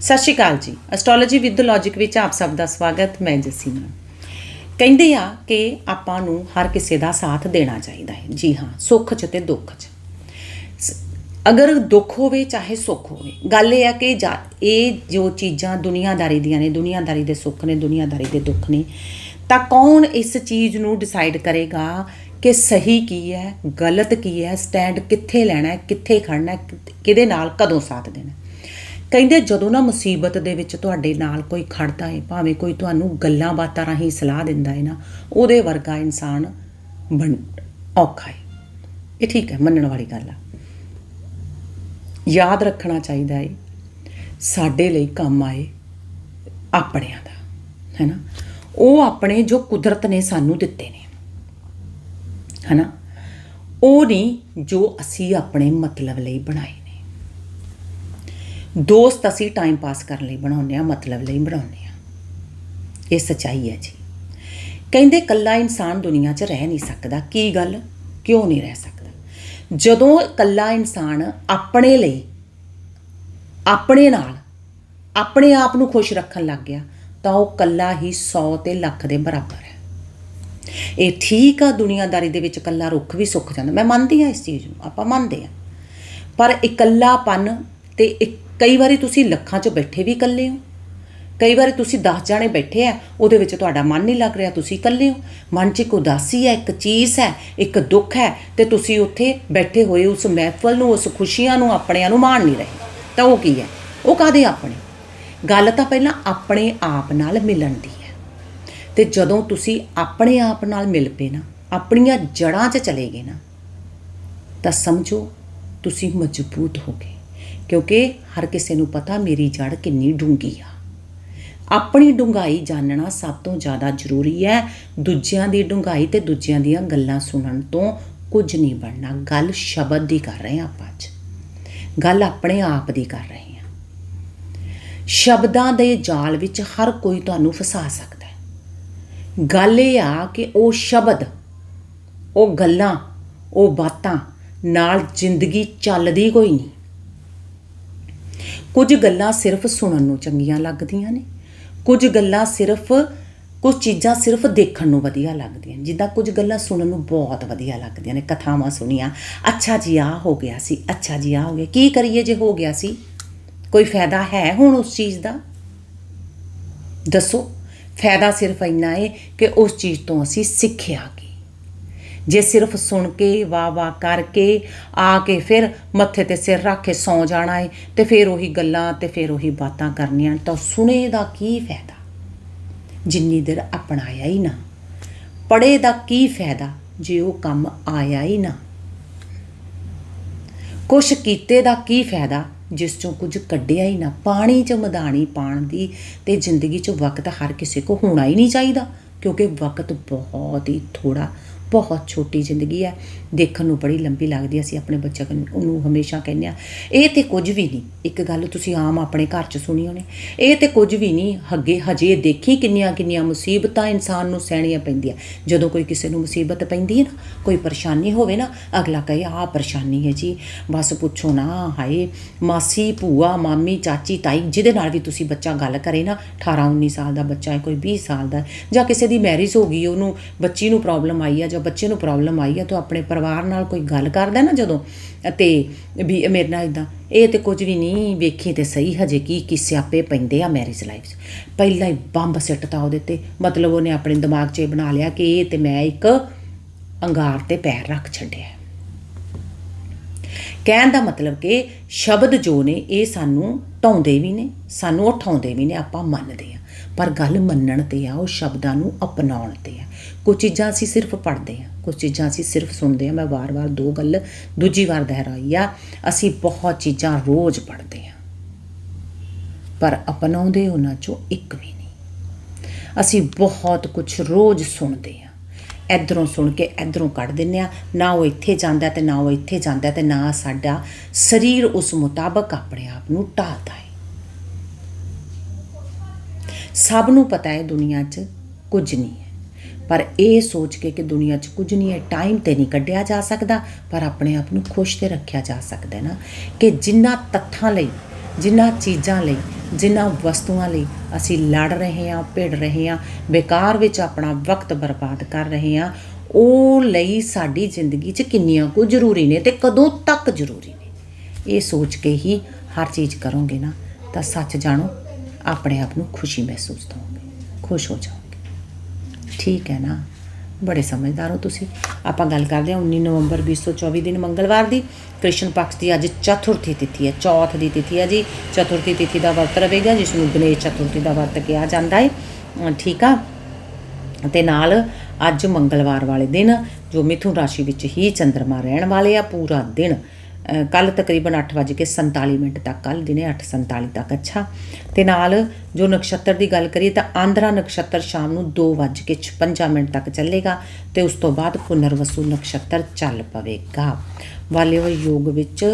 ਸਤਿ ਸ਼੍ਰੀ ਅਕਾਲ ਜੀ। Astrology with logic ਵਿੱਚ ਆਪ ਸਭ ਦਾ ਸਵਾਗਤ, ਮੈਂ ਜਸੀਨਾ। ਕਹਿੰਦੇ ਆ ਕਿ ਆਪਾਂ ਨੂੰ ਹਰ ਕਿਸੇ ਦਾ ਸਾਥ ਦੇਣਾ ਚਾਹੀਦਾ ਹੈ। ਜੀ ਹਾਂ, ਸੁੱਖ 'ਚ ਤੇ ਦੁੱਖ 'ਚ। ਸ- ਅਗਰ ਦੁੱਖ ਹੋਵੇ, ਚਾਹੇ ਸੁੱਖ ਹੋਵੇ, ਗੱਲ ਇਹ ਆ ਕਿ ਜਾ- ਇਹ ਜੋ ਚੀਜ਼ਾਂ ਦੁਨੀਆਦਾਰੀ ਦੀਆਂ ਨੇ, ਦੁਨੀਆਦਾਰੀ ਦੇ ਸੁੱਖ ਨੇ, ਦੁਨੀਆਦਾਰੀ ਦੇ ਦੁੱਖ ਨੇ, ਤਾਂ ਕੌਣ ਇਸ ਚੀਜ਼ ਨੂੰ ਡਿਸਾਈਡ ਕਰੇਗਾ ਕਿ ਸਹੀ ਕੀ ਹੈ, ਗਲਤ ਕੀ ਹੈ ਸਟੈਂਡ ਕਿੱਥੇ ਲੈਣਾ ਹੈ, ਕਿੱਥੇ ਖੜਨਾ ਹੈ ਕਿਹਦੇ ਨਾਲ ਕਦੋਂ ਸਾਥ ਦੇਣਾ ਕਹਿੰਦੇ ਜਦੋਂ ਨਾ ਮੁਸੀਬਤ ਦੇ ਵਿੱਚ ਤੁਹਾਡੇ ਨਾਲ ਕੋਈ ਖੜਦਾ ਹੈ ਭਾਵੇਂ ਕੋਈ ਤੁਹਾਨੂੰ ਗੱਲਾਂ ਬਾਤਾਂ ਰਾਹੀਂ ਸਲਾਹ ਦਿੰਦਾ ਏ ਨਾ, ਉਹਦੇ ਵਰਗਾ ਇਨਸਾਨ ਬਣ ਔਖਾ ਹੈ ਇਹ ਠੀਕ ਹੈ, ਮੰਨਣ ਵਾਲੀ ਗੱਲ ਆ। ਯਾਦ ਰੱਖਣਾ ਚਾਹੀਦਾ ਹੈ ਸਾਡੇ ਲਈ ਕੰਮ ਆਏ ਆਪਣਿਆਂ ਦਾ ਹੈਨਾ ਉਹ ਆਪਣੇ ਜੋ ਕੁਦਰਤ ਨੇ ਸਾਨੂੰ ਦਿੱਤੇ ਨੇ ਹੈਨਾ ਉਹ ਨਹੀਂ ਜੋ ਅਸੀਂ ਆਪਣੇ ਮਤਲਬ ਲਈ ਬਣਾਏ। ਦੋਸਤ ਅਸੀਂ ਟਾਈਮ ਪਾਸ ਕਰਨ ਲਈ ਬਣਾਉਂਦੇ ਆ ਮਤਲਬ ਲਈ ਬਣਾਉਂਦੇ ਆ ਇਹ ਸਚਾਈ ਹੈ ਜੀ। ਕਹਿੰਦੇ ਕੱਲਾ ਇਨਸਾਨ ਦੁਨੀਆ 'ਚ ਰਹਿ ਨਹੀਂ ਸਕਦਾ। ਕੀ ਗੱਲ? ਕਿਉਂ ਨਹੀਂ ਰਹਿ ਸਕਦਾ? ਜਦੋਂ ਕੱਲਾ ਇਨਸਾਨ ਆਪਣੇ ਲਈ, ਆਪਣੇ ਨਾਲ, ਆਪਣੇ ਆਪ ਨੂੰ ਖੁਸ਼ ਰੱਖਣ ਲੱਗ ਗਿਆ, ਤਾਂ ਉਹ ਕੱਲਾ ਹੀ 100 ਤੇ ਲੱਖ ਦੇ ਬਰਾਬਰ ਹੈ। ਇਹ ਠੀਕ ਆ, ਦੁਨੀਆਦਾਰੀ ਦੇ ਵਿੱਚ ਕੱਲਾ ਰੁੱਖ ਵੀ ਸੁੱਕ ਜਾਂਦਾ। ਮੈਂ ਮੰਨਦੀ ਆ ਇਸ ਚੀਜ਼ ਨੂੰ, ਆਪਾਂ ਮੰਨਦੇ ਆ ਪਰ ਇਕੱਲਾਪਨ ਤੇ ਇੱਕ- ਕਈ ਵਾਰੀ ਤੁਸੀਂ ਲੱਖਾਂ 'ਚ ਬੈਠੇ ਵੀ ਇਕੱਲੇ ਹੋ। ਕਈ ਵਾਰੀ ਤੁਸੀਂ 10 ਜਾਣੇ ਬੈਠੇ ਆ, ਉਹਦੇ ਵਿੱਚ ਤੁਹਾਡਾ ਮਨ ਨਹੀਂ ਲੱਗ ਰਿਹਾ, ਤੁਸੀਂ ਇਕੱਲੇ ਹੋ। ਮਨ 'ਚ ਇੱਕ ਉਦਾਸੀ ਹੈ, ਇੱਕ ਚੀਜ਼ ਹੈ, ਇੱਕ ਦੁੱਖ ਹੈ ਤੇ ਤੁਸੀਂ ਉੱਥੇ ਬੈਠੇ ਹੋਏ ਉਸ ਮਹਿਫਲ ਨੂੰ, ਉਸ ਖੁਸ਼ੀਆਂ ਨੂੰ, ਆਪਣਿਆਂ ਨੂੰ ਮਾਣ ਨਹੀਂ ਰਹੇ। ਤਾਂ ਉਹ ਕੀ ਹੈ? ਉਹ ਕਾਦੇ ਆਪਣੇ? ਗੱਲ ਤਾਂ ਪਹਿਲਾਂ ਆਪਣੇ ਆਪ ਨਾਲ ਮਿਲਣ ਦੀ ਹੈ। ਤੇ ਜਦੋਂ ਤੁਸੀਂ ਆਪਣੇ ਆਪ ਨਾਲ ਮਿਲ ਪਏ ਨਾ, ਆਪਣੀਆਂ ਜੜ੍ਹਾਂ 'ਚ ਚਲੇ ਗਏ ਨਾ, ਤਾਂ ਸਮਝੋ ਤੁਸੀਂ ਮਜ਼ਬੂਤ ਹੋ ਗਏ। ਕਿਉਂਕਿ ਹਰ ਕਿਸੇ ਨੂੰ ਪਤਾ ਮੇਰੀ ਜੜ ਕਿੰਨੀ ਡੂੰਗੀ ਆ। ਆਪਣੀ ਡੂੰਘਾਈ ਜਾਣਨਾ ਸਭ ਤੋਂ ਜ਼ਿਆਦਾ ਜ਼ਰੂਰੀ ਹੈ। ਦੂਜਿਆਂ ਦੀ ਡੂੰਘਾਈ ਤੇ ਦੂਜਿਆਂ ਦੀਆਂ ਗੱਲਾਂ ਸੁਣਨ ਤੋਂ ਕੁਝ ਨਹੀਂ ਬਣਨਾ। ਗੱਲ ਸ਼ਬਦ ਦੀ ਕਰ ਰਹੇ ਹਾਂ ਆਪਾਂ ਅੱਜ। ਗੱਲ ਆਪਣੇ ਆਪ ਦੀ ਕਰ ਰਹੇ ਹਾਂ। ਸ਼ਬਦਾਂ ਦੇ ਜਾਲ ਵਿੱਚ ਹਰ ਕੋਈ ਤੁਹਾਨੂੰ ਫਸਾ ਸਕਦਾ ਹੈ। ਗੱਲ ਇਹ ਆ ਕਿ ਉਹ ਸ਼ਬਦ, ਉਹ ਗੱਲਾਂ, ਉਹ ਬਾਤਾਂ ਨਾਲ ਜ਼ਿੰਦਗੀ ਚੱਲਦੀ ਕੋਈ ਨਹੀਂ। ਕੁਝ ਗੱਲਾਂ ਸਿਰਫ ਸੁਣਨ ਨੂੰ ਚੰਗੀਆਂ ਲੱਗਦੀਆਂ ਨੇ। ਕੁਝ ਗੱਲਾਂ ਸਿਰਫ, ਕੁਝ ਚੀਜ਼ਾਂ ਸਿਰਫ ਦੇਖਣ ਨੂੰ ਵਧੀਆ ਲੱਗਦੀਆਂ। ਨੇ। ਜਿੱਦਾਂ ਕੁਝ ਗੱਲਾਂ ਸੁਣਨ ਨੂੰ ਬਹੁਤ ਵਧੀਆ ਲੱਗਦੀਆਂ ਨੇ। ਕਥਾਵਾਂ ਸੁਣੀਆਂ, ਅੱਛਾ ਜੀ ਆ ਹੋ ਗਿਆ ਸੀ, ਅੱਛਾ ਜੀ ਆ ਹੋ ਗਿਆ। ਕੀ ਕਰੀਏ ਜੇ ਹੋ ਗਿਆ ਸੀ? ਕੋਈ ਫਾਇਦਾ ਹੈ ਹੁਣ ਉਸ ਚੀਜ਼ ਦਾ? ਦੱਸੋ। ਫਾਇਦਾ ਸਿਰਫ ਇੰਨਾ ਹੈ ਕਿ ਉਸ ਚੀਜ਼ ਤੋਂ ਅਸੀਂ ਸਿੱਖਿਆ ਕਿ ਜੇ ਸਿਰਫ ਸੁਣ ਕੇ, ਵਾਹ ਵਾਹ ਕਰਕੇ ਆ ਕੇ ਫਿਰ ਮੱਥੇ ਤੇ ਸਿਰ ਰੱਖ ਕੇ ਸੌ ਜਾਣਾ ਏ ਤੇ ਫਿਰ ਉਹੀ ਗੱਲਾਂ ਤੇ ਫਿਰ ਉਹੀ ਬਾਤਾਂ ਕਰਨੀਆਂ ਤਾਂ ਸੁਣੇ ਦਾ ਕੀ ਫਾਇਦਾ? ਜਿੰਨੀ ਦੇਰ ਅਪਣਾਇਆ ਹੀ ਨਾ ਪੜੇ ਦਾ ਕੀ ਫਾਇਦਾ ਜੇ ਉਹ ਕੰਮ ਆਇਆ ਹੀ ਨਾ? ਕੁਛ ਕੀਤੇ ਦਾ ਕੀ ਫਾਇਦਾ ਜਿਸ ਚੋਂ ਕੁਝ ਕੱਢਿਆ ਹੀ ਨਾ, ਪਾਣੀ 'ਚ ਮਦਾਨੀ ਪਾਣ ਦੀ ਤੇ ਜ਼ਿੰਦਗੀ 'ਚ ਵਕਤ ਹਰ ਕਿਸੇ ਕੋ ਹੋਣਾ ਹੀ ਨਹੀਂ ਚਾਹੀਦਾ, ਕਿਉਂਕਿ ਵਕਤ ਬਹੁਤ ਹੀ ਥੋੜਾ ਬਹੁਤ ਛੋਟੀ ਜ਼ਿੰਦਗੀ ਹੈ। ਦੇਖਣ ਨੂੰ ਬੜੀ ਲੰਬੀ ਲੱਗਦੀ ਅਸੀਂ ਆਪਣੇ ਬੱਚਿਆਂ ਨੂੰ, ਉਹਨੂੰ ਹਮੇਸ਼ਾ ਕਹਿੰਦੇ ਆ ਇਹ ਤੇ ਕੁਝ ਵੀ ਨਹੀਂ। ਇੱਕ ਗੱਲ ਤੁਸੀਂ ਆਮ ਆਪਣੇ ਘਰ 'ਚ ਸੁਣੀ ਹੋਣੀ। ਇਹ ਤੇ ਕੁਝ ਵੀ ਨਹੀਂ, ਅੱਗੇ ਹਜੇ ਦੇਖੀ ਕਿੰਨੀਆਂ ਕਿੰਨੀਆਂ ਮੁਸੀਬਤਾਂ ਇਨਸਾਨ ਨੂੰ ਸਹਿਣੀਆਂ ਪੈਂਦੀਆਂ। ਜਦੋਂ ਕੋਈ ਕਿਸੇ ਨੂੰ ਮੁਸੀਬਤ ਪੈਂਦੀ ਹੈ ਨਾ, ਕੋਈ ਪਰੇਸ਼ਾਨੀ ਹੋਵੇ ਨਾ, ਅਗਲਾ ਕਹੇ, ਆਹ ਪਰੇਸ਼ਾਨੀ ਹੈ ਜੀ। ਬਸ ਪੁੱਛੋ ਨਾ, ਹਾਏ, ਮਾਸੀ, ਭੂਆ, ਮਾਮੀ, ਚਾਚੀ, ਤਾਈ, ਜਿਹਦੇ ਨਾਲ ਵੀ ਤੁਸੀਂ ਬੱਚਾ ਗੱਲ ਕਰੇ ਨਾ 18 19 ਸਾਲ ਦਾ ਬੱਚਾ ਹੈ, ਕੋਈ 20 ਸਾਲ ਦਾ ਜਾਂ ਕਿਸੇ ਦੀ ਮੈਰਿਜ ਹੋ ਗਈ, ਉਹਨੂੰ, ਬੱਚੀ ਨੂੰ ਪ੍ਰੋਬਲਮ ਆਈ ਹੈ ਜਾਂ ਬੱਚੇ ਨੂੰ ਪ੍ਰੋਬਲਮ ਆਈ ਹੈ ਤਾਂ ਆਪਣੇ ਪਰਿਵਾਰ ਨਾਲ ਕੋਈ ਗੱਲ ਕਰਦਾ ਨਾ ਜਦੋਂ, ਅਤੇ ਵੀ ਮੇਰੇ ਨਾਲ ਇਦਾਂ ਇਹ ਤੇ ਕੁਝ ਵੀ ਨਹੀਂ ਵੇਖੀ ਤੇ ਸਹੀ ਹਜੇ ਕੀ, ਕਿ ਸਿਆਪੇ ਪੈਂਦੇ ਆ ਮੈਰਿਜ ਲਾਈਫ 'ਚ। ਪਹਿਲਾਂ ਹੀ ਬੰਬ ਸਿੱਟਤਾ ਉਹਦੇ ਤੇ, ਮਤਲਬ ਉਹਨੇ ਆਪਣੇ ਦਿਮਾਗ 'ਚ ਇਹ ਬਣਾ ਲਿਆ ਕਿ ਇਹ ਤੇ ਮੈਂ ਇੱਕ ਅੰਗਾਰ ਤੇ ਪੈਰ ਰੱਖ ਛੱਡਿਆ ਕਹਿਣ ਦਾ ਮਤਲਬ ਕਿ ਸ਼ਬਦ ਜੋ ਨੇ ਇਹ ਸਾਨੂੰ ਢਾਉਂਦੇ ਵੀ ਨੇ, ਸਾਨੂੰ ਉਠਾਉਂਦੇ ਵੀ ਨੇ, ਆਪਾਂ ਮੰਨਦੇ ਆ ਪਰ ਗੱਲ ਮੰਨਣ ਤੇ ਆ, ਉਹ ਸ਼ਬਦਾਂ ਨੂੰ ਅਪਣਾਉਣ ਤੇ ਆ। ਕੁਝ ਚੀਜ਼ਾਂ ਅਸੀਂ ਸਿਰਫ ਪੜ੍ਹਦੇ ਆ ਕੁਝ ਚੀਜ਼ਾਂ ਅਸੀਂ ਸਿਰਫ ਸੁਣਦੇ ਆ। ਮੈਂ ਵਾਰ-ਵਾਰ ਦੋ ਗੱਲ ਦੂਜੀ ਵਾਰ ਦੁਹਰਾਈ ਆ, ਅਸੀਂ ਬਹੁਤ ਚੀਜ਼ਾਂ ਰੋਜ਼ ਪੜ੍ਹਦੇ ਆ। ਪਰ ਅਪਣਾਉਂਦੇ ਉਹਨਾਂ ਚੋਂ ਇੱਕ ਵੀ ਨਹੀਂ। ਅਸੀਂ ਬਹੁਤ ਕੁਝ ਰੋਜ਼ ਸੁਣਦੇ ਆ। ਇਧਰੋਂ ਸੁਣ ਕੇ ਇਧਰੋਂ ਕੱਢ ਦਿੰਨੇ ਆ। ਨਾ ਉਹ ਇੱਥੇ ਜਾਂਦਾ ਤੇ ਨਾ ਉਹ ਇੱਥੇ ਜਾਂਦਾ ਤੇ ਨਾ ਸਾਡਾ ਸਰੀਰ ਉਸ ਮੁਤਾਬਕ ਆਪਣੇ ਆਪ ਨੂੰ ਢਾਲਦਾ ਹੈ। ਸਭ ਨੂੰ ਪਤਾ ਹੈ ਦੁਨੀਆ 'ਚ ਕੁਝ ਨਹੀਂ ਹੈ। ਪਰ ਇਹ ਸੋਚ ਕੇ ਕਿ ਦੁਨੀਆ 'ਚ ਕੁਝ ਨਹੀਂ ਹੈ, ਟਾਈਮ ਤੇ ਨਹੀਂ ਕੱਢਿਆ ਜਾ ਸਕਦਾ, ਪਰ ਆਪਣੇ ਆਪ ਨੂੰ ਖੁਸ਼ ਤੇ ਰੱਖਿਆ ਜਾ ਸਕਦਾ ਹੈ ਨਾ ਕਿ ਜਿੰਨਾ ਤੱਥਾਂ ਲਈ ਜਿਨ੍ਹਾਂ ਚੀਜ਼ਾਂ ਲਈ ਜਿਨ੍ਹਾਂ ਵਸਤੂਆਂ ਲਈ ਅਸੀਂ ਲੜ ਰਹੇ ਹਾਂ, ਭਿੜ ਰਹੇ ਹਾਂ, ਬੇਕਾਰ ਵਿੱਚ ਆਪਣਾ ਵਕਤ ਬਰਬਾਦ ਕਰ ਰਹੇ ਹਾਂ, ਉਹ ਲਈ ਸਾਡੀ ਜ਼ਿੰਦਗੀ 'ਚ ਕਿੰਨੀਆਂ ਕੁ ਜ਼ਰੂਰੀ ਨੇ ਤੇ ਕਦੋਂ ਤੱਕ ਜ਼ਰੂਰੀ ਨੇ। ਇਹ ਸੋਚ ਕੇ ਹੀ ਹਰ ਚੀਜ਼ ਕਰੋਗੇ ਨਾ ਤਾਂ ਸੱਚ ਜਾਣੋ ਆਪਣੇ ਆਪ ਨੂੰ ਖੁਸ਼ੀ ਮਹਿਸੂਸ ਕਰੋਗੇ ਖੁਸ਼ ਹੋ ਜਾਓਗੇ। ਠੀਕ ਹੈ ਨਾ? ਬੜੇ ਸਮਝਦਾਰ ਹੋ ਤੁਸੀਂ। ਆਪਾਂ ਗੱਲ ਕਰਦੇ ਹਾਂ 19 ਨਵੰਬਰ 2024 ਦਿਨ ਮੰਗਲਵਾਰ ਦੀ। ਕ੍ਰਿਸ਼ਨ ਪਕਸ਼ ਦੀ ਅੱਜ ਚਤੁਰਥੀ ਤਿਥੀ ਹੈ, ਚੌਥ ਦੀ ਤਿਥੀ ਹੈ ਜੀ। ਚਤੁਰਥੀ ਤਿਥੀ ਦਾ ਵਰਤ ਰਹੇਗਾ ਜਿਸ ਨੂੰ ਗਣੇਸ਼ ਚਤੁਰਥੀ ਦਾ ਵਰਤ ਕਿਹਾ ਜਾਂਦਾ ਹੈ। ਠੀਕ ਆ? ਤੇ ਨਾਲ ਅੱਜ ਮੰਗਲਵਾਰ ਵਾਲੇ ਦਿਨ, ਜੋ ਮਿਥੁਨ ਰਾਸ਼ੀ ਵਿੱਚ ਹੀ ਚੰ드ਰਮਾ ਰਹਿਣ ਵਾਲੇ ਆ, ਪੂਰਾ ਦਿਨ ਕੱਲ ਤਕਰੀਬਨ 8:47 ਮਿੰਟ ਤੱਕ ਕੱਲ ਦਿਨੇ 8:47 ਤੱਕ ਅੱਛਾ। ਤੇ ਨਾਲ ਜੋ ਨਕਸ਼ਤਰ ਦੀ ਗੱਲ ਕਰੀਏ ਤਾਂ ਆਂਧਰਾ ਨਕਸ਼ਤਰ ਸ਼ਾਮ ਨੂੰ 2:56 ਮਿੰਟ ਤੱਕ ਚੱਲੇਗਾ ਤੇ ਉਸ ਤੋਂ ਬਾਅਦ ਪੁਨਰਵਸੂ ਨਕਸ਼ਤਰ ਚੱਲ ਪਵੇਗਾ। ਵਾਲਿਓ ਯੋਗ ਵਿੱਚ,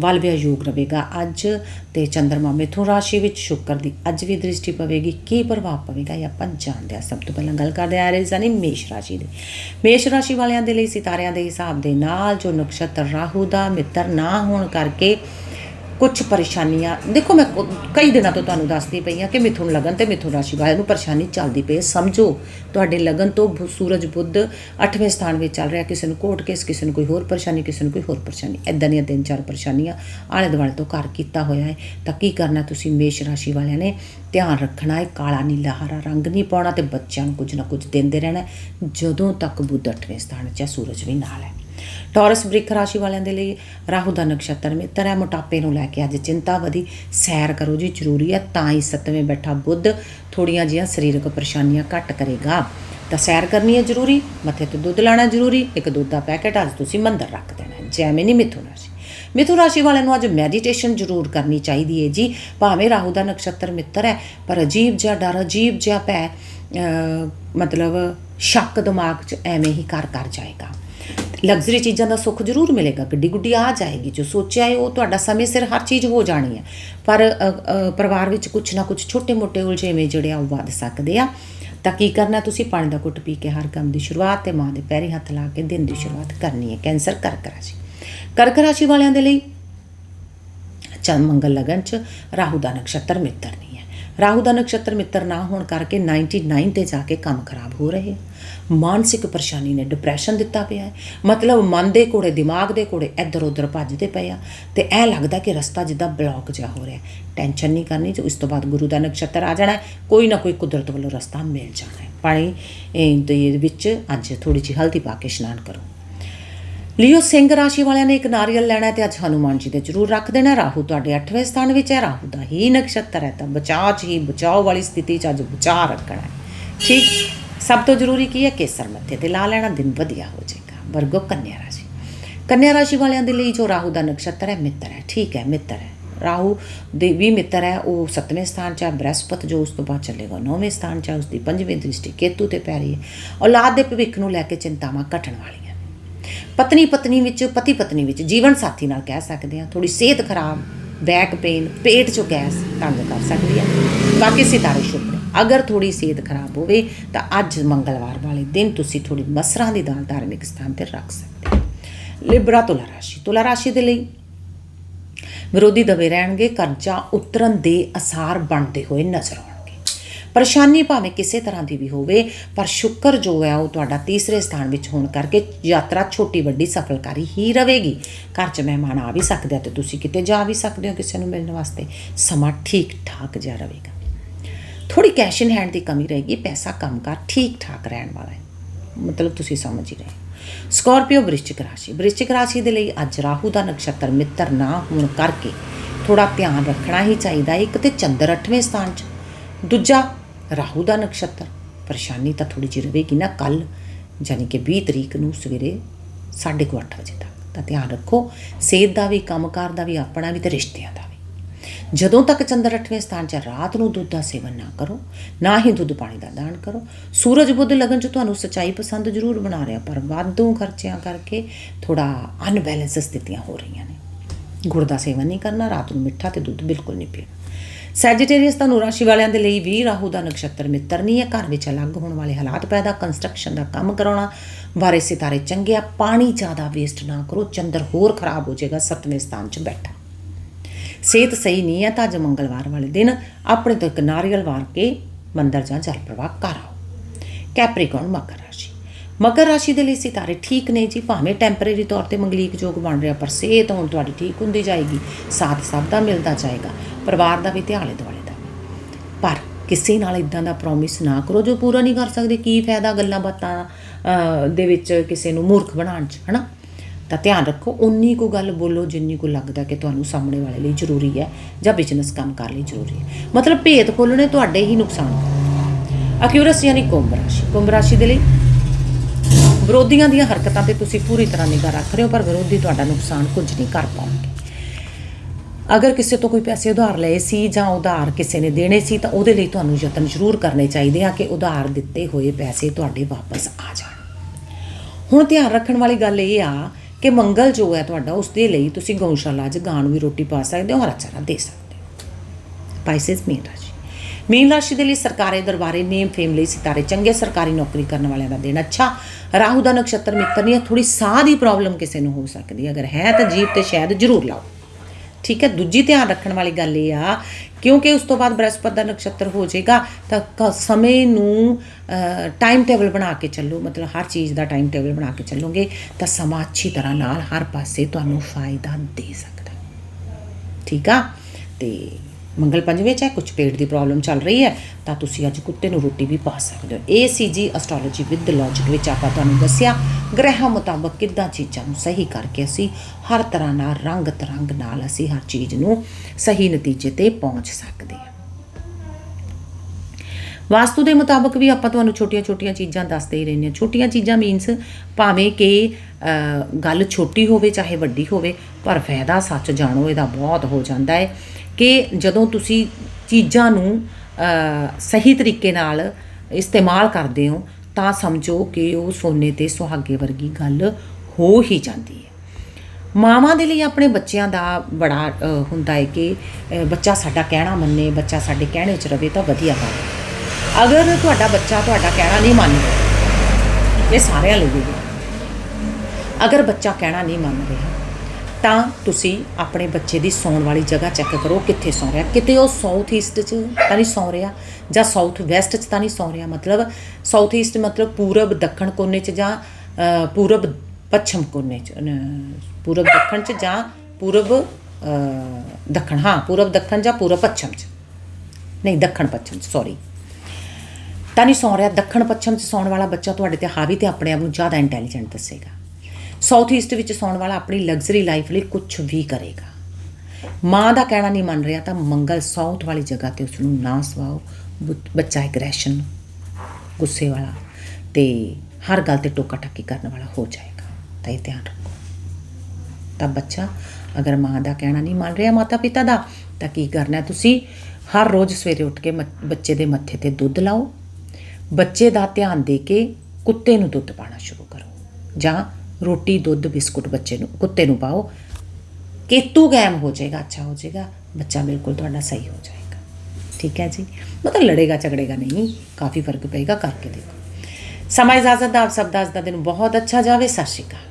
ਵਾਲਵਿਆ ਯੋਗ ਰਹੇਗਾ ਅੱਜ ਤੇ ਚੰ드ਰਮਾ ਮਿਥੁਨ ਰਾਸ਼ੀ ਵਿੱਚ ਸ਼ੁਕਰ ਦੀ ਅੱਜ ਵੀ ਦ੍ਰਿਸ਼ਟੀ ਪਵੇਗੀ। ਕੀ ਪ੍ਰਭਾਵ ਪਵੇਗਾ ਇਹ ਆਪਾਂ ਜਾਣਦੇ ਹਾਂ। ਸਭ ਤੋਂ ਪਹਿਲਾਂ ਗੱਲ ਕਰਦੇ ਆ ਰਹੇ ਯਾਨੀ ਮੇਸ਼ ਰਾਸ਼ੀ ਦੀ। ਮੇਸ਼ ਰਾਸ਼ੀ ਵਾਲਿਆਂ ਦੇ ਲਈ ਸਿਤਾਰਿਆਂ ਦੇ ਹਿਸਾਬ ਦੇ ਨਾਲ ਜੋ ਨਕਸ਼ਤਰ ਰਾਹੂ ਦਾ ਮਿੱਤਰ ਨਾ ਹੋਣ ਕਰਕੇ ਕੁਝ ਪਰੇਸ਼ਾਨੀਆਂ। ਦੇਖੋ ਮੈਂ ਕੁ- ਕਈ ਦਿਨਾਂ ਤੋਂ ਤੁਹਾਨੂੰ ਦੱਸਦੀ ਪਈ ਹਾਂ ਕਿ ਮਿਥੁਨ ਲਗਨ ਤੇ ਮਿਥੁਨ ਰਾਸ਼ੀ ਵਾਲਿਆਂ ਨੂੰ ਪਰੇਸ਼ਾਨੀ ਚੱਲਦੀ ਪਈ ਹੈ। ਸਮਝੋ ਤੁਹਾਡੇ ਲਗਨ ਤੋਂ ਬੁ- ਸੂਰਜ ਬੁੱਧ 8ਵੇਂ ਸਥਾਨ ਵਿੱਚ ਚੱਲ ਰਿਹਾ ਕਿਸੇ ਨੂੰ ਕੋਰਟ ਕੇਸ ਕਿਸੇ ਨੂੰ ਕੋਈ ਹੋਰ ਪਰੇਸ਼ਾਨੀ ਕਿਸੇ ਨੂੰ ਕੋਈ ਹੋਰ ਪਰੇਸ਼ਾਨੀ। ਐਦਾਂ ਦੀਆਂ ਤਿੰਨ ਚਾਰ ਪਰੇਸ਼ਾਨੀਆਂ ਆਲੇ ਦੁਆਲੇ ਤੋਂ ਘਰ ਕੀਤਾ ਹੋਇਆ ਹੈ। ਤਾਂ ਕੀ ਕਰਨਾ ਤੁਸੀਂ ਮੇਸ਼ ਰਾਸ਼ੀ ਵਾਲਿਆਂ ਨੇ? ਧਿਆਨ ਰੱਖਣਾ ਹੈ ਕਾਲਾ ਨੀਲਾ ਹਰਾ ਰੰਗ ਨਹੀਂ ਪਾਉਣਾ ਤੇ ਬੱਚਿਆਂ ਨੂੰ ਕੁਝ ਨਾ ਕੁਝ ਦਿੰਦੇ ਰਹਿਣਾ ਹੈ, ਜਦੋਂ ਤੱਕ ਬੁੱਧ 8ਵੇਂ ਸਥਾਨ 'ਚ ਹੈ ਸੂਰਜ ਵੀ ਨਾਲ ਹੈ। ਟੌਰਸ ਬ੍ਰਿਖ ਰਾਸ਼ੀ ਵਾਲਿਆਂ ਦੇ ਲਈ ਰਾਹੂ ਦਾ ਨਕਸ਼ਤਰ ਮਿੱਤਰ ਹੈ। ਮੋਟਾਪੇ ਨੂੰ ਲੈ ਕੇ ਅੱਜ ਚਿੰਤਾ ਵਧੀ। ਸੈਰ ਕਰੋ ਜੀ, ਜ਼ਰੂਰੀ ਹੈ, ਤਾਂ ਹੀ ਸੱਤਵੇਂ ਬੈਠਾ ਬੁੱਧ ਥੋੜੀਆਂ ਜਿਹੀਆਂ ਸਰੀਰਕ ਪਰੇਸ਼ਾਨੀਆਂ ਘੱਟ ਕਰੇਗਾ। ਤਾਂ ਸੈਰ ਕਰਨੀ ਹੈ ਜ਼ਰੂਰੀ, ਮੱਥੇ ਤੇ ਦੁੱਧ ਲਾਣਾ ਜ਼ਰੂਰੀ, ਇੱਕ ਦੁੱਧ ਦਾ ਪੈਕੇਟ ਅੱਜ ਤੁਸੀਂ ਮੰਦਰ ਰੱਖ ਦੇਣਾ ਹੈ। ਜੈਮਿਨੀ ਮਿਥੁਨ ਰਾਸ਼ੀ। ਮਿਥੁਨ ਰਾਸ਼ੀ ਵਾਲਿਆਂ ਨੂੰ ਅੱਜ ਮੈਡੀਟੇਸ਼ਨ ਜ਼ਰੂਰ ਕਰਨੀ ਚਾਹੀਦੀ ਹੈ ਜੀ। ਭਾਵੇਂ ਰਾਹੂ ਦਾ ਨਕਸ਼ਤਰ ਮਿੱਤਰ ਹੈ, ਪਰ ਅਜੀਬ ਜਿਹਾ ਡਰ, ਅਜੀਬ ਜਿਹਾ ਭੈ ਮਤਲਬ ਸ਼ੱਕ ਦਿਮਾਗ 'ਚ ਐਵੇਂ ਹੀ ਕਰ ਕਰ ਜਾਏਗਾ। ਲਗਜ਼ਰੀ ਚੀਜ਼ਾਂ ਦਾ ਸੁੱਖ ਜ਼ਰੂਰ ਮਿਲੇਗਾ ਗੱਡੀ ਗੁੱਡੀ ਆ ਜਾਏਗੀ, ਜੋ ਸੋਚਿਆ ਹੈ ਉਹ ਤੁਹਾਡਾ ਸਮੇਂ ਸਿਰ ਹਰ ਚੀਜ਼ ਹੋ ਜਾਣੀ ਹੈ। ਪਰ ਪਰਿਵਾਰ ਵਿੱਚ ਕੁਝ ਨਾ ਕੁਝ ਛੋਟੇ-ਮੋਟੇ ਉਲਝੇਵੇਂ ਜਿਹੜੇ ਆ ਉਹ ਵੱਧ ਸਕਦੇ ਆ। ਤਾਂ ਕੀ ਕਰਨਾ ਤੁਸੀਂ? ਪਾਣੀ ਦਾ ਘੁੱਟ ਪੀ ਕੇ ਹਰ ਕੰਮ ਦੀ ਸ਼ੁਰੂਆਤ ਤੇ ਮਾਂ ਦੇ ਪੈਰੀ ਹੱਥ ਲਾ ਕੇ ਦਿਨ ਦੀ ਸ਼ੁਰੂਆਤ ਕਰਨੀ ਹੈ। ਕੈਂਸਰ ਕਰਕ ਰਾਸ਼ੀ। ਕਰਕ ਰਾਸ਼ੀ ਵਾਲਿਆਂ ਦੇ ਲਈ ਚੰਦ, ਮੰਗਲ, ਲਗਨ ਚ ਰਾਹੂ ਦਾ ਨਕਸ਼ਤਰ ਮਿੱਤਰ ਨਹੀਂ ਹੈ। ਰਾਹੂ ਦਾ ਨਕਸ਼ਤਰ ਮਿੱਤਰ ਨਾ ਹੋਣ ਕਰਕੇ 99 ਤੇ ਜਾ ਕੇ ਕੰਮ ਖਰਾਬ ਹੋ ਰਹੇ। ਆ ਮਾਨਸਿਕ ਪਰੇਸ਼ਾਨੀ ਨੇ ਡਿਪਰੈਸ਼ਨ ਦਿੱਤਾ ਪਿਆ ਹੈ। ਮਤਲਬ ਮਨ ਦੇ ਕੋੜੇ ਦਿਮਾਗ ਦੇ ਕੋੜੇ ਇੱਧਰ ਉੱਧਰ ਭੱਜਦੇ ਪਏ ਆ ਤੇ ਐ ਲੱਗਦਾ ਕਿ ਰਸਤਾ ਜਿੱਦਾਂ ਬਲੌਕ ਜਿਹਾ ਹੋ ਰਿਹਾ ਟੈਨਸ਼ਨ ਨਹੀਂ ਕਰਨੀ, ਜੋ ਇਸ ਤੋਂ ਬਾਅਦ ਗੁਰੂ ਦਾ ਨਕਸ਼ਤਰ ਆ ਜਾਣਾ ਕੋਈ ਨਾ ਕੋਈ ਕੁਦਰਤ ਵੱਲੋਂ ਰਸਤਾ ਮਿਲ ਜਾਣਾ ਹੈ। ਪਾਣੀ ਦੇ ਵਿੱਚ ਅੱਜ ਥੋੜੀ ਜਿਹੀ ਹਲਦੀ ਪਾ ਕੇ ਇਸ਼ਨਾਨ ਕਰੋ। ਲਿਓ ਸਿੰਘ ਰਾਸ਼ੀ ਵਾਲਿਆਂ ਨੇ ਇੱਕ ਨਾਰੀਅਲ ਲੈਣਾ ਹੈ ਤੇ ਅੱਜ ਹਨੂਮਾਨ ਜੀ ਦੇ ਜ਼ਰੂਰ ਰੱਖ ਦੇਣਾ ਰਾਹੂ ਤੁਹਾਡੇ 8ਵੇਂ ਸਥਾਨ ਵਿੱਚ ਹੈ। ਰਾਹੂ ਦਾ ਹੀ ਨਕਸ਼ਤਰ ਹੈ। ਤਾਂ ਬਚਾਅ 'ਚ ਹੀ ਬਚਾਓ ਵਾਲੀ ਸਥਿਤੀ 'ਚ ਅੱਜ ਬਚਾਅ ਰੱਖਣਾ ਹੈ। ਠੀਕ? ਸਭ ਤੋਂ ਜ਼ਰੂਰੀ ਕੀ ਹੈ? ਕੇਸਰ ਮੱਥੇ ਤੇ ਲਾ ਲੈਣਾ, ਦਿਨ ਵਧੀਆ ਹੋ ਜਾਏਗਾ। ਵਰਗੋ ਕੰਨਿਆ ਰਾਸ਼ੀ। ਕੰਨਿਆ ਰਾਸ਼ੀ ਵਾਲਿਆਂ ਦੇ ਲਈ ਜੋ ਰਾਹੂ ਦਾ ਨਕਸ਼ਤਰ ਹੈ, ਮਿੱਤਰ ਹੈ। ਠੀਕ ਹੈ, ਮਿੱਤਰ ਹੈ। ਰਾਹੂ ਦੇ ਵੀ ਮਿੱਤਰ ਹੈ, ਉਹ 7ਵੇਂ ਸਥਾਨ 'ਚ ਹੈ ਬ੍ਰਹਸਪਤ ਜੋ ਉਸ ਤੋਂ ਬਾਅਦ ਚੱਲੇਗਾ। 9ਵੇਂ ਸਥਾਨ 'ਚ ਹੈ ਉਸ ਦੀ 5ਵੀਂ ਦ੍ਰਿਸ਼ਟੀ ਕੇਤੂ ਤੇ ਪੈ ਰਹੀ ਹੈ। ਔਲਾਦ ਦੇ ਭਵਿੱਖ ਨੂੰ ਲੈ ਕੇ ਚਿੰਤਾਵਾਂ ਘਟਣ ਵਾਲੀਆਂ ਪਤਨੀ ਪਤਨੀ ਵਿੱਚ, ਪਤੀ ਪਤਨੀ ਵਿੱਚ ਜੀਵਨ ਸਾਥੀ ਨਾਲ ਕਹਿ ਸਕਦੇ ਹਾਂ ਥੋੜੀ ਸਿਹਤ ਖਰਾਬ ਬੈਕ ਪੇਨ ਪੇਟ 'ਚੋਂ ਗੈਸ ਤੰਗ ਕਰ ਸਕਦੀ ਹੈ। ਬਾਕੀ ਸਿਤਾਰੇ ਸ਼ੁਭ ਅਗਰ ਥੋੜੀ ਸਿਹਤ ਖਰਾਬ ਹੋਵੇ, ਤਾਂ ਅੱਜ ਮੰਗਲਵਾਰ ਵਾਲੇ ਦਿਨ ਤੁਸੀਂ ਥੋੜੀ ਮਸਰਾਂ ਦੀ ਦਾਲ ਧਾਰਮਿਕ ਸਥਾਨ ਤੇ ਰੱਖ ਸਕਦੇ ਹੋ। ਲਿਬਰਾ ਤੁਲਾ ਰਾਸ਼ੀ ਤੁਲਾ ਰਾਸ਼ੀ ਦੇ ਲਈ ਵਿਰੋਧੀ ਦਬੇ ਰਹਿਣਗੇ, ਕਰਜ਼ਾ ਉਤਰਨ ਦੇ ਅਸਾਰ ਬਣਦੇ ਹੋਏ ਨਜ਼ਰ ਆਉਣਗੇ। ਪਰੇਸ਼ਾਨੀ ਭਾਵੇਂ ਕਿਸੇ ਤਰ੍ਹਾਂ ਦੀ ਵੀ ਹੋਵੇ, ਪਰ ਸ਼ੁਕਰ ਜੋ ਹੈ, ਉਹ ਤੁਹਾਡਾ ਤੀਸਰੇ ਸਥਾਨ ਵਿੱਚ ਹੋਣ ਕਰਕੇ ਯਾਤਰਾ ਛੋਟੀ ਵੱਡੀ ਸਫਲਕਾਰੀ ਹੀ ਰਹੇਗੀ ਘਰ 'ਚ ਮਹਿਮਾਨ ਆ ਵੀ ਸਕਦੇ ਆ ਤੇ ਤੁਸੀਂ ਕਿਤੇ ਜਾ ਵੀ ਸਕਦੇ ਹੋ ਕਿਸੇ ਨੂੰ ਮਿਲਣ ਵਾਸਤੇ। ਸਮਾਂ ਠੀਕ ਠਾਕ ਜਿਹਾ ਰਹੇਗਾ ਥੋੜੀ ਕੈਸ਼ ਇਨ ਹੈਂਡ ਦੀ ਕਮੀ ਰਹੇਗੀ, ਪੈਸਾ ਕੰਮਕਾਰ ਠੀਕ ਠਾਕ ਰਹਿਣ ਵਾਲਾ ਹੈ। ਮਤਲਬ ਤੁਸੀਂ ਸਮਝ ਹੀ ਰਹੇ ਹੋ। ਸਕਾਰਪੀਓ ਬ੍ਰਿਸ਼ਚਿਕ ਰਾਸ਼ੀ ਬ੍ਰਿਸ਼ਚਿਕ ਰਾਸ਼ੀ ਦੇ ਲਈ ਅੱਜ ਰਾਹੂ ਦਾ ਨਕਸ਼ਤਰ ਮਿੱਤਰ ਨਾ ਹੋਣ ਕਰਕੇ ਥੋੜਾ ਧਿਆਨ ਰੱਖਣਾ ਹੀ ਚਾਹੀਦਾ ਇੱਕ ਤੇ ਚੰਦਰ 8ਵੇਂ ਸਥਾਨ 'ਚ, ਦੂਜਾ ਰਾਹੂ ਦਾ ਨਕਸ਼ਤਰ। ਪਰੇਸ਼ਾਨੀ ਤਾਂ ਥੋੜੀ ਜਿਹੀ ਰਹੇਗੀ ਨਾ ਕੱਲ ਯਾਨੀ ਕਿ 20 ਤਰੀਕ ਨੂੰ ਸਵੇਰੇ 8:30 ਵਜੇ ਤੱਕ। ਤਾਂ ਧਿਆਨ ਰੱਖੋ, ਸਿਹਤ ਦਾ ਵੀ, ਕੰਮਕਾਰ ਦਾ ਵੀ, ਆਪਣਾ ਵੀ ਤੇ ਰਿਸ਼ਤਿਆਂ ਦਾ। ਵੀ ਜਦੋਂ ਤੱਕ ਚੰਦਰ 8ਵੇਂ ਸਥਾਨ 'ਚ ਰਾਤ ਨੂੰ ਦੁੱਧ ਦਾ ਸੇਵਨ ਨਾ ਕਰੋ, ਨਾ ਹੀ ਦੁੱਧ ਪਾਣੀ ਦਾ ਦਾਨ ਕਰੋ, ਸੂਰਜ ਬੁੱਧ ਲਗਨ 'ਚ ਤੁਹਾਨੂੰ ਸਚਾਈ ਪਸੰਦ ਜ਼ਰੂਰ ਬਣਾ ਰਿਹਾ, ਪਰ ਵਾਧੂ ਖਰਚਿਆਂ ਕਰਕੇ ਥੋੜਾ ਅਨਬੈਲੈਂਸ ਸਥਿਤੀਆਂ ਹੋ ਰਹੀਆਂ ਨੇ। ਗੁੜ ਦਾ ਸੇਵਨ ਨਹੀਂ ਕਰਨਾ, ਰਾਤ ਨੂੰ ਮਿੱਠਾ ਤੇ ਦੁੱਧ ਬਿਲਕੁਲ ਨਹੀਂ ਪੀਣਾ। ਸੈਜੀਟੇਰੀਅਸ ਤੁਹਾਨੂੰ ਰਾਸ਼ੀ ਵਾਲਿਆਂ ਦੇ ਲਈ ਵੀ ਰਾਹੂ ਦਾ ਨਕਸ਼ਤਰ ਮਿੱਤਰ ਨਹੀਂ ਹੈ, ਘਰ ਵਿੱਚ ਅਲੱਗ ਹੋਣ ਵਾਲੇ ਹਾਲਾਤ ਪੈਦਾ ਕੰਸਟਰਕਸ਼ਨ ਦਾ ਕੰਮ ਕਰਾਉਣਾ, ਵਾਰੇ ਸਿਤਾਰੇ ਚੰਗੇ ਆ, ਪਾਣੀ ਜ਼ਿਆਦਾ ਵੇਸਟ ਨਾ ਕਰੋ, ਚੰਦਰ ਹੋਰ ਖਰਾਬ ਹੋ ਜਾਏਗਾ, ਸੱਤਵੇਂ ਸਥਾਨ 'ਚ ਬੈਠਾ। ਸਿਹਤ ਸਹੀ ਨਹੀਂ ਹੈ ਤਾਂ ਅੱਜ ਮੰਗਲਵਾਰ ਵਾਲੇ ਦਿਨ ਆਪਣੇ ਤੋਂ ਇੱਕ ਨਾਰੀਅਲ ਵਾਰ ਕੇ ਮੰਦਰ ਜਾਂ ਜਲ ਪ੍ਰਵਾਹ ਕਰ ਆਓ। ਕੈਪਰੀਕੌਨ ਮਕਰ ਰਾਸ਼ੀ। ਮਕਰ ਰਾਸ਼ੀ ਦੇ ਲਈ ਸਿਤਾਰੇ ਠੀਕ ਨੇ ਜੀ, ਭਾਵੇਂ ਟੈਂਪਰੇਰੀ ਤੌਰ ਤੇ ਮੰਗਲੀਕ ਜੋਗ ਬਣ ਰਿਹਾ, ਪਰ ਸਿਹਤ ਹੁਣ ਤੁਹਾਡੀ ਠੀਕ ਹੁੰਦੀ ਜਾਏਗੀ, ਸਾਥ ਸਭ ਦਾ ਮਿਲਦਾ ਜਾਏਗਾ, ਪਰਿਵਾਰ ਦਾ ਵੀ ਤੇ ਆਲੇ ਦੁਆਲੇ ਦਾ ਵੀ। ਪਰ ਕਿਸੇ ਨਾਲ ਇਦਾਂ ਦਾ ਪ੍ਰੋਮਿਸ ਨਾ ਕਰੋ ਜੋ ਪੂਰਾ ਨਹੀਂ ਕਰ ਸਕਦੇ, ਕੀ ਫਾਇਦਾ ਗੱਲਾਂ ਬਾਤਾਂ ਦੇ ਵਿੱਚ ਕਿਸੇ ਨੂੰ ਮੂਰਖ ਬਣਾਉਣ 'ਚ, ਹਨਾ? ਤਾਂ ਧਿਆਨ ਰੱਖੋ ਉਨੀ ਕੁ ਗੱਲ ਬੋਲੋ ਜਿੰਨੀ ਕੁ ਲੱਗਦਾ ਕਿ ਤੁਹਾਨੂੰ ਸਾਹਮਣੇ ਵਾਲੇ ਲਈ ਜ਼ਰੂਰੀ ਹੈ ਜਾਂ ਬਿਜ਼ਨਸ ਕੰਮ ਕਰ ਲਈ ਜ਼ਰੂਰੀ ਹੈ। ਮਤਲਬ ਭੇਦ ਖੋਲਣੇ ਤੁਹਾਡੇ ਹੀ ਨੁਕਸਾਨ ਕਰਨਗੇ। ਅਕਿਊਰਸ ਯਾਨੀ ਕੁੰਭ ਰਾਸ਼ੀ। ਕੁੰਭ ਰਾਸ਼ੀ ਦੇ ਲਈ ਵਿਰੋਧੀਆਂ ਦੀਆਂ ਹਰਕਤਾਂ ਤੇ ਤੁਸੀਂ ਪੂਰੀ ਤਰ੍ਹਾਂ ਨਿਗਾਹ ਰੱਖ ਰਹੇ ਹੋ, ਪਰ ਵਿਰੋਧੀ ਤੁਹਾਡਾ ਨੁਕਸਾਨ ਕੁਝ ਨਹੀਂ ਕਰ ਪਾਉਣਗੇ। ਅਗਰ ਕਿਸੇ ਤੋਂ ਕੋਈ ਪੈਸੇ ਉਧਾਰ ਲਏ ਸੀ ਜਾਂ ਉਧਾਰ ਕਿਸੇ ਨੇ ਦੇਣੇ ਸੀ, ਤਾਂ ਉਹਦੇ ਲਈ ਤੁਹਾਨੂੰ ਯਤਨ ਜ਼ਰੂਰ ਕਰਨੇ ਚਾਹੀਦੇ ਆ ਕਿ ਉਧਾਰ ਦਿੱਤੇ ਹੋਏ ਪੈਸੇ ਤੁਹਾਡੇ ਵਾਪਸ ਆ ਜਾਣ। ਹੁਣ ਧਿਆਨ ਰੱਖਣ ਵਾਲੀ ਗੱਲ ਇਹ ਆ ਕਿ ਮੰਗਲ ਜੋ ਹੈ ਤੁਹਾਡਾ ਉਸ ਦੇ ਲਈ ਤੁਸੀਂ ਗਊਸ਼ਾਲਾ 'ਚ ਗਾਂ ਨੂੰ ਵੀ ਰੋਟੀ ਪਾ ਸਕਦੇ ਹੋ ਹਰਾ ਚਾਰਾ ਦੇ ਸਕਦੇ ਹੋ। ਪਾਈਸਸ ਮੀਨ ਰਾਸ਼ੀ। ਮੀਨ ਰਾਸ਼ੀ ਦੇ ਲਈ ਸਰਕਾਰੀ ਦਰਬਾਰੇ ਨੇਮ ਫੇਮ ਲਈ ਸਿਤਾਰੇ, ਚੰਗੇ ਸਰਕਾਰੀ ਨੌਕਰੀ ਕਰਨ ਵਾਲਿਆਂ ਦਾ ਦਿਨ ਅੱਛਾ, ਰਾਹੂ ਦਾ ਨਕਸ਼ਤਰ ਮਿੱਤਰ ਨਹੀਂ ਹੈ ਥੋੜੀ ਸਾਹ ਦੀ ਪ੍ਰੋਬਲਮ ਕਿਸੇ ਨੂੰ ਹੋ ਸਕਦੀ ਹੈ। ਅਗਰ ਹੈ ਤਾਂ ਜੀਭ ਤੇ ਸ਼ਾਇਦ ਜ਼ਰੂਰ ਲਾਓ। ਠੀਕ ਹੈ, ਦੂਜੀ ਧਿਆਨ ਰੱਖਣ ਵਾਲੀ ਗੱਲ ਇਹ ਆ, ਕਿਉਂਕਿ ਉਸ ਤੋਂ ਬਾਅਦ ਬ੍ਰਹਸਪਤ ਦਾ ਨਕਸ਼ਤਰ ਹੋ ਜਾਏਗਾ, ਤਾਂ ਕ- ਸਮੇਂ ਨੂੰ ਟਾਈਮ ਟੇਬਲ ਬਣਾ ਕੇ ਚੱਲੋ, ਮਤਲਬ ਹਰ ਚੀਜ਼ ਦਾ ਟਾਈਮ ਟੇਬਲ ਬਣਾ ਕੇ ਚੱਲੋਗੇ, ਤਾਂ ਸਮਾਂ ਅੱਛੀ ਤਰ੍ਹਾਂ ਨਾਲ ਹਰ ਪਾਸੇ ਤੁਹਾਨੂੰ ਫਾਇਦਾ ਦੇ ਸਕਦਾ। ਠੀਕ ਆ? ਤੇ ਮੰਗਲ ਪੰਜਵੇਂ ਚ ਹੈ ਕੁਝ ਪੇਟ ਦੀ ਪ੍ਰੋਬਲਮ ਚੱਲ ਰਹੀ ਹੈ, ਤਾਂ ਤੁਸੀਂ ਅੱਜ ਕੁੱਤੇ ਨੂੰ ਰੋਟੀ ਵੀ ਪਾ ਸਕਦੇ ਹੋ। ਇਹ ਸੀ ਜੀ ਐਸਟ੍ਰੋਲੋਜੀ ਵਿਦ ਲੌਜਿਕ ਵਿੱਚ ਆਪਾਂ ਤੁਹਾਨੂੰ ਦੱਸਿਆ, ਗ੍ਰਹਿਾਂ ਮੁਤਾਬਕ ਕਿੱਦਾਂ ਚੀਜ਼ਾਂ ਨੂੰ ਸਹੀ ਕਰਕੇ ਅਸੀਂ ਹਰ ਤਰ੍ਹਾਂ ਨਾਲ ਰੰਗ ਤਰੰਗ ਨਾਲ ਅਸੀਂ ਹਰ ਚੀਜ਼ ਨੂੰ ਸਹੀ ਨਤੀਜੇ ਤੇ ਪਹੁੰਚ ਸਕਦੇ ਹਾਂ। ਵਾਸਤੂ ਦੇ ਮੁਤਾਬਕ ਵੀ ਆਪਾਂ ਤੁਹਾਨੂੰ ਛੋਟੀਆਂ-ਛੋਟੀਆਂ ਚੀਜ਼ਾਂ ਦੱਸਦੇ ਹੀ ਰਹਿੰਦੇ ਹਾਂ। ਛੋਟੀਆਂ ਚੀਜ਼ਾਂ ਮੀਨਸ ਭਾਵੇਂ ਕਿ ਗੱਲ ਛੋਟੀ ਹੋਵੇ, ਚਾਹੇ ਵੱਡੀ ਹੋਵੇ, ਪਰ ਫਾਇਦਾ ਸੱਚ ਜਾਣੋ, ਇਹਦਾ ਬਹੁਤ ਹੋ ਜਾਂਦਾ ਹੈ ਕਿ ਜਦੋਂ ਤੁਸੀਂ ਚੀਜ਼ਾਂ ਨੂੰ ਸਹੀ ਤਰੀਕੇ ਨਾਲ ਇਸਤੇਮਾਲ ਕਰਦੇ ਹੋ, ਤਾਂ ਸਮਝੋ ਕਿ ਉਹ ਸੋਨੇ ਤੇ ਸੁਹਾਗੇ ਵਰਗੀ ਗੱਲ ਹੋ ਹੀ ਜਾਂਦੀ ਹੈ। ਮਾਵਾਂ ਦੇ ਲਈ ਆਪਣੇ ਬੱਚਿਆਂ ਦਾ ਬੜਾ ਹੁੰਦਾ ਹੈ ਕਿ ਬੱਚਾ ਸਾਡਾ ਕਹਿਣਾ ਮੰਨੇ, ਬੱਚਾ ਸਾਡੇ ਕਹਿਣੇ 'ਚ ਰਵੇ ਤਾਂ ਵਧੀਆ ਗੱਲ ਹੈ। ਅਗਰ ਤੁਹਾਡਾ ਬੱਚਾ ਤੁਹਾਡਾ ਕਹਿਣਾ ਨਹੀਂ ਮੰਨ ਰਿਹਾ ਇਹ ਸਾਰਿਆਂ ਲਈ ਵੀ ਅਗਰ ਬੱਚਾ ਕਹਿਣਾ ਨਹੀਂ ਮੰਨ ਰਿਹਾ, ਤਾਂ ਤੁਸੀਂ ਆਪਣੇ ਬੱਚੇ ਦੀ ਸੌਣ ਵਾਲੀ ਜਗ੍ਹਾ ਚੈੱਕ ਕਰੋ ਕਿੱਥੇ ਸੌਂ ਰਿਹਾ। ਕਿਤੇ ਉਹ ਸਾਊਥ ਈਸਟ 'ਚ ਤਾਂ ਨਹੀਂ ਸੌਂ ਰਿਹਾ ਜਾਂ ਸਾਊਥ ਵੈਸਟ 'ਚ ਤਾਂ ਨਹੀਂ ਸੌਂ ਰਿਹਾ। ਮਤਲਬ ਸਾਊਥ ਈਸਟ ਮਤਲਬ ਪੂਰਬ ਦੱਖਣ ਕੋਨੇ 'ਚ ਜਾਂ ਪੂਰਬ ਪੱਛਮ ਕੋਨੇ 'ਚ ਪੂਰਬ ਦੱਖਣ 'ਚ ਜਾਂ ਪੂਰਬ ਦੱਖਣ, ਹਾਂ, ਪੂਰਬ ਦੱਖਣ ਜਾਂ ਪੂਰਬ ਪੱਛਮ 'ਚ। ਨਹੀਂ, ਦੱਖਣ ਪੱਛਮ 'ਚ ਸੌਰੀ ਤਾਂ ਨਹੀਂ ਸੌ ਰਿਹਾ, ਦੱਖਣ ਪੱਛਮ 'ਚ ਸੌਣ ਵਾਲਾ ਬੱਚਾ ਤੁਹਾਡੇ ਤੇ ਹਾਵੀ ਤੇ ਆਪਣੇ ਆਪ ਨੂੰ ਜ਼ਿਆਦਾ ਇੰਟੈਲੀਜੈਂਟ ਦੱਸੇਗਾ। ਸਾਊਥ ਈਸਟ ਵਿੱਚ ਸੌਣ ਵਾਲਾ ਆਪਣੀ ਲਗਜ਼ਰੀ ਲਾਈਫ ਲਈ ਕੁਝ ਵੀ ਕਰੇਗਾ। ਮਾਂ ਦਾ ਕਹਿਣਾ ਨਹੀਂ ਮੰਨ ਰਿਹਾ ਤਾਂ ਮੰਗਲ ਸਾਊਥ ਵਾਲੀ ਜਗ੍ਹਾ ਤੇ ਉਸ ਨੂੰ ਨਾ ਸਵਾਓ। ਬੁ- ਬੱਚਾ ਐਗਰੈਸ਼ਨ ਗੁੱਸੇ ਵਾਲਾ ਤੇ ਹਰ ਗੱਲ ਤੇ ਟੋਕਾ ਟੱਕੀ ਕਰਨ ਵਾਲਾ ਹੋ ਜਾਏਗਾ। ਤਾਂ ਇਹ ਧਿਆਨ ਰੱਖੋ। ਤਾਂ ਬੱਚਾ ਅਗਰ ਮਾਂ ਦਾ ਕਹਿਣਾ ਨਹੀਂ ਮੰਨ ਰਿਹਾ ਮਾਤਾ ਪਿਤਾ ਦਾ, ਤਾਂ ਕੀ ਕਰਨਾ ਤੁਸੀਂ? ਹਰ ਰੋਜ਼ ਸਵੇਰੇ ਉੱਠ ਕੇ ਮ- ਬੱਚੇ ਦੇ ਮੱਥੇ ਤੇ ਦੁੱਧ ਲਾਓ। ਬੱਚੇ ਦਾ ਧਿਆਨ ਦੇ ਕੇ ਕੁੱਤੇ ਨੂੰ ਦੁੱਧ ਪਾਣਾ ਸ਼ੁਰੂ ਕਰੋ। ਜਾਂ ਰੋਟੀ, ਦੁੱਧ, ਬਿਸਕੁਟ ਬੱਚੇ ਨੂੰ, ਕੁੱਤੇ ਨੂੰ ਪਾਓ। ਕੇਤੂ ਗੈਮ ਹੋ ਜਾਏਗਾ, ਅੱਛਾ ਹੋ ਜਾਏਗਾ, ਬੱਚਾ ਬਿਲਕੁਲ ਤੁਹਾਡਾ ਸਹੀ ਹੋ ਜਾਏਗਾ। ਠੀਕ ਹੈ ਜੀ? ਮਤਲਬ ਲੜੇਗਾ, ਝਗੜੇਗਾ ਨਹੀਂ, ਕਾਫੀ ਫ਼ਰਕ ਪਏਗਾ ਕਰਕੇ ਦੇਖੋ। ਸਮਾਂ ਇਜਾਜ਼ਤ ਦਾ ਆਪ ਸਭ ਦਾ ਅੱਜ ਦਾ ਦਿਨ ਬਹੁਤ ਅੱਛਾ ਜਾਵੇ। ਸਤਿ ਸ਼੍ਰੀ ਅਕਾਲ।